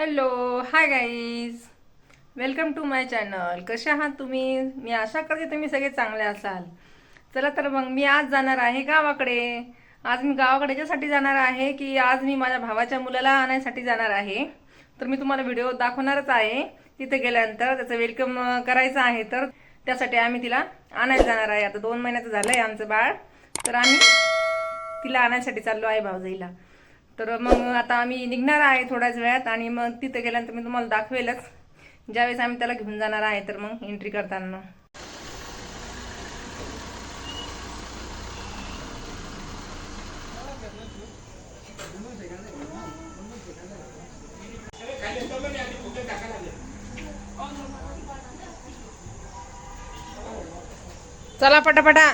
Hello hi guys welcome to my channel कसे आहात तुम्ही? मी आशा करते तुम्ही सगळे चांगले असाल. चला तर मग मी आज जाणार आहे गावाकडे. आज मी गावाकडे याच्यासाठी जाणार आहे की आज मी माझ्या भावाच्या मुलाला आणायसाठी जाणार आहे. तर मी तुम्हाला व्हिडिओ दाखवणारच आहे. तिथे गेल्यानंतर त्याचं वेलकम करायचं आहे. तर त्यासाठी आम्ही तिला आणायला जाणार आहे. आता दोन महिन्याचं झालं आहे आमचं बाळ. तर आम्ही तिला आणायसाठी चाललो आहे भाऊजाईला. तर मग आता आम्ही निघणार आहे थोड्याच वेळात आणि मग तिथं गेल्यानंतर मी तुम्हाला दाखवेलच. ज्यावेळेस आम्ही त्याला घेऊन जाणार आहे तर मग एंट्री करताना. चला पटापटा.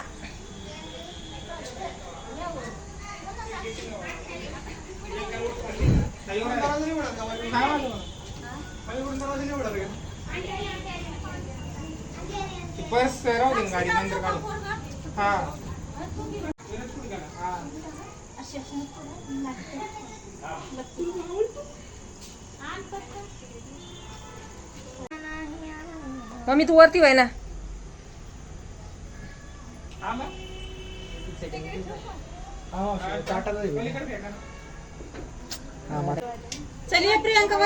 बस राहू दे गाडी नंतर काढू. हा. मम्मी तू वरती व्हाय ना चलिए प्रियंका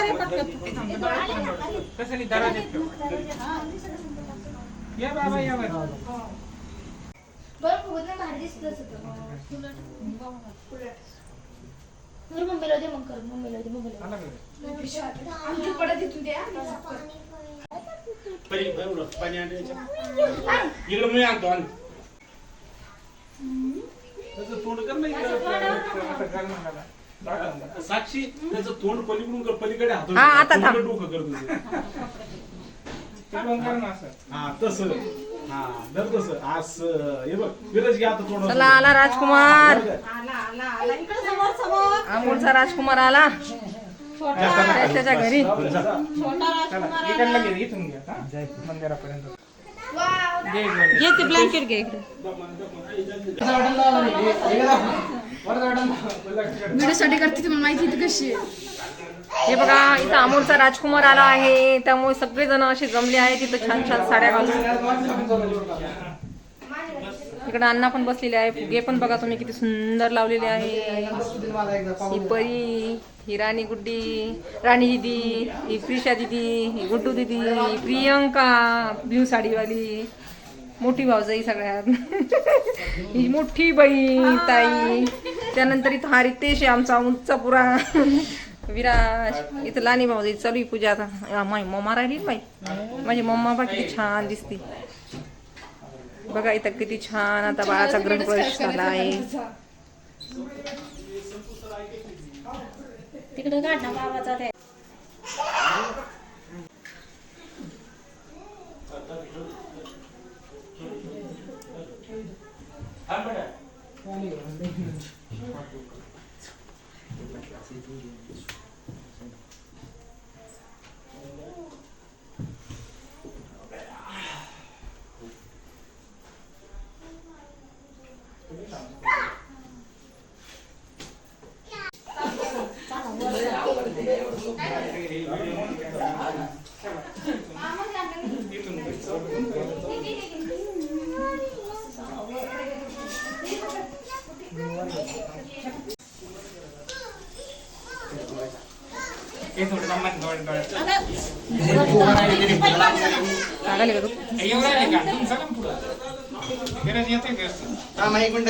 दरा देत ठेव. या बाबा या. बरं खूप भारी दिसतच होतं. मम्मीला दे मग कर मम्मीला दे मम्मीला आला का? आमची पडत इथून द्या परी एवढं पाणी आणायचं इकडं मी आणतो आण. त्याचं तोंड कर. साक्षी त्याचं तोंड पलीकडून पलीकडे हात हा. डोकं कर तुझं. तिकडून कर ना असं. हा तसं. हा धर तसं. असं हे बघ विरज घ्या आता तोंड चला आला राजकुमार. अमोलचा राजकुमार आला. त्याच्या घरी. चला, इकडनं घे, इथून घे, हा? मंदिरापर्यंत. घे, घे, घे. घे ते ब्लँकेट घे इकडे. व्हिडिओसाठी करते तुम्हाला माहिती आहे कशी हे बघा इथं अमोलचा राजकुमार आला आहे. त्यामुळे सगळेजण असे जमले आहेत. तिथं छान छान साड्या घालून. इकडे अण्णा पण बसलेले आहे फुगे पण बघा तुम्ही किती सुंदर लावलेले आहे. ही परी ही राणी गुड्डी राणी दिदी ही प्रिशा दिदी ही गुड्डू दिदी ही प्रियंका ब्ल्यू साडीवाली मोठी भाऊजाई सगळ्यात. ही मोठी बहीण ताई. त्यानंतर इथं हा रितेश आहे आमचा उंच पुरा विराज इथं लानी भाऊजाई चालू आहे पूजा आता. माझी मम्मा राहिली बाई? माझी मम्मा बा किती छान दिसते. बघा इथं किती छान आता बाळाचा ग्रहप्रवेश झाला आहे. तिकडे काढ ना बाबाचा ते. हे थोडं जमत डोळे- डोळे. सांगायला का तू हे ना व्यवस्थित?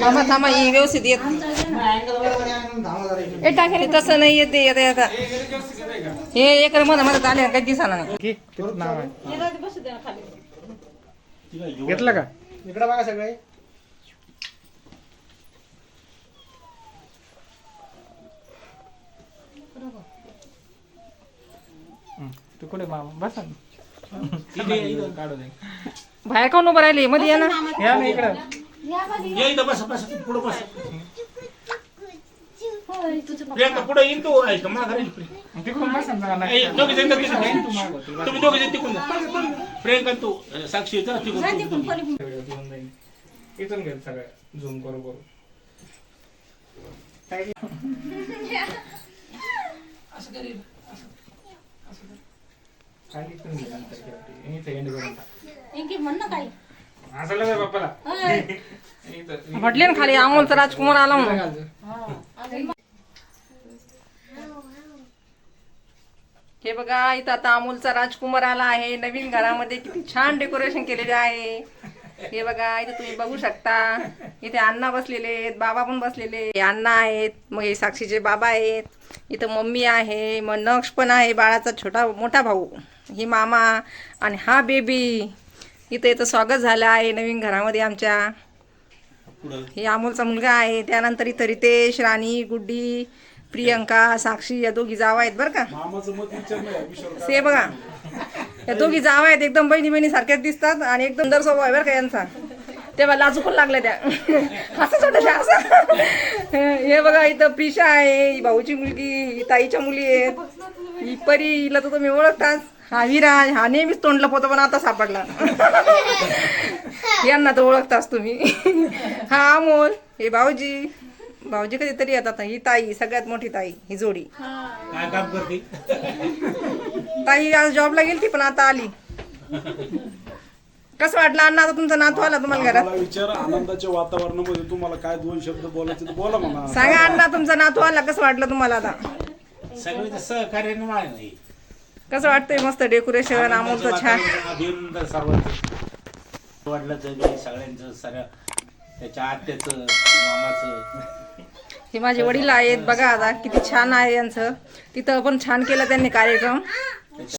थांबा थांबा. ही व्यवस्थित येत. ए टाकेल तसं नाही येते येते आता हे एक मध्ये आले काही दिसाना नाही. घे, तिथं नाव आहे. घेतलं का? इकडे बघा सगळे. हं. तू कुठे मामा? बसा ना. काढू दे. बाहेर काऊन उभं राहिले? मध्ये या ना. या ना इकडं. ये इथं बस बस पुढं बस. प्रियंका पुढे येईन तू का. तिकडून बसा. दोघी जण तुम्ही जण तिकडून. प्रियंका तू साक्षी तिकडून. इथून झूम करू करू. इथून घे नंतर ठेव. इथं end करून टाक. इंकी म्हण ना काही. असं लय बाप्पाला. होय. इथं- म्हटले ना खाली अमोलचा राजकुमार आला म्हणून. हे बघा इथं आता अमोलचा राजकुमार आला आहे. नवीन घरामध्ये किती छान डेकोरेशन केलेले आहे. हे बघा इथे तुम्ही बघू शकता. इथे अण्णा बसलेले आहेत बाबा पण बसलेले हे अण्णा आहेत मग हे साक्षीचे बाबा आहेत. इथं मम्मी आहे मग नक्ष पण आहे बाळाचा छोटा मोठा भाऊ. ही मामा आणि हा बेबी इथं इथं स्वागत झालं आहे नवीन घरामध्ये आमच्या. हे अमोलचा मुलगा आहे. त्यानंतर इथं रितेश राणी गुड्डी प्रियंका साक्षी या दोघी जावा आहेत बरं का. ते बघा. या दोघी जावा आहेत. एकदम बहिणी बहिणी सारख्याच दिसतात आणि एकदम सुंदर स्वभाव आहे बरं का यांचा. तेव्हा लाजू पण लागल्या त्या. असं छोट्याशा असं. हे बघा इथं प्रिशा आहे. ही भाऊची मुलगी ताईच्या मुली आहेत. ही परी हिला तर तुम्ही ओळखताच. हा विराज हा नेहमीच तोंड लपवतो पण आता सापडला. यांना तर ओळखताच तुम्ही. हा अमोल हे भाऊजी. भाऊजी कधीतरी येतात ही ताई सगळ्यात मोठी ताई ही जोडी. काय काम करते? ताई आज जॉबला गेली पण आता आली. कसं वाटलं अण्णा आता तुमचा नातू आला तुम्हाला घरात? मला विचार आनंदाच्या वातावरणामध्ये तुम्हाला काय दोन शब्द बोलायचे तर बोला म्हणा. सांगा अण्णा तुमचा नातू आला कसं वाटलं तुम्हाला आता? सगळे सहकार्य नाही कसं वाटतंय मस्त डेकोरेशन अमोलचं छान. अभिनंदन सर्वांचं वडिलाचं बी सगळ्यांचं सगळ्या त्याच्या आत्याचं मामाचं. हे माझे वडील आहेत. बघा आता किती छान आहे यांचं. तिथं पण छान केलं त्यांनी कार्यक्रम.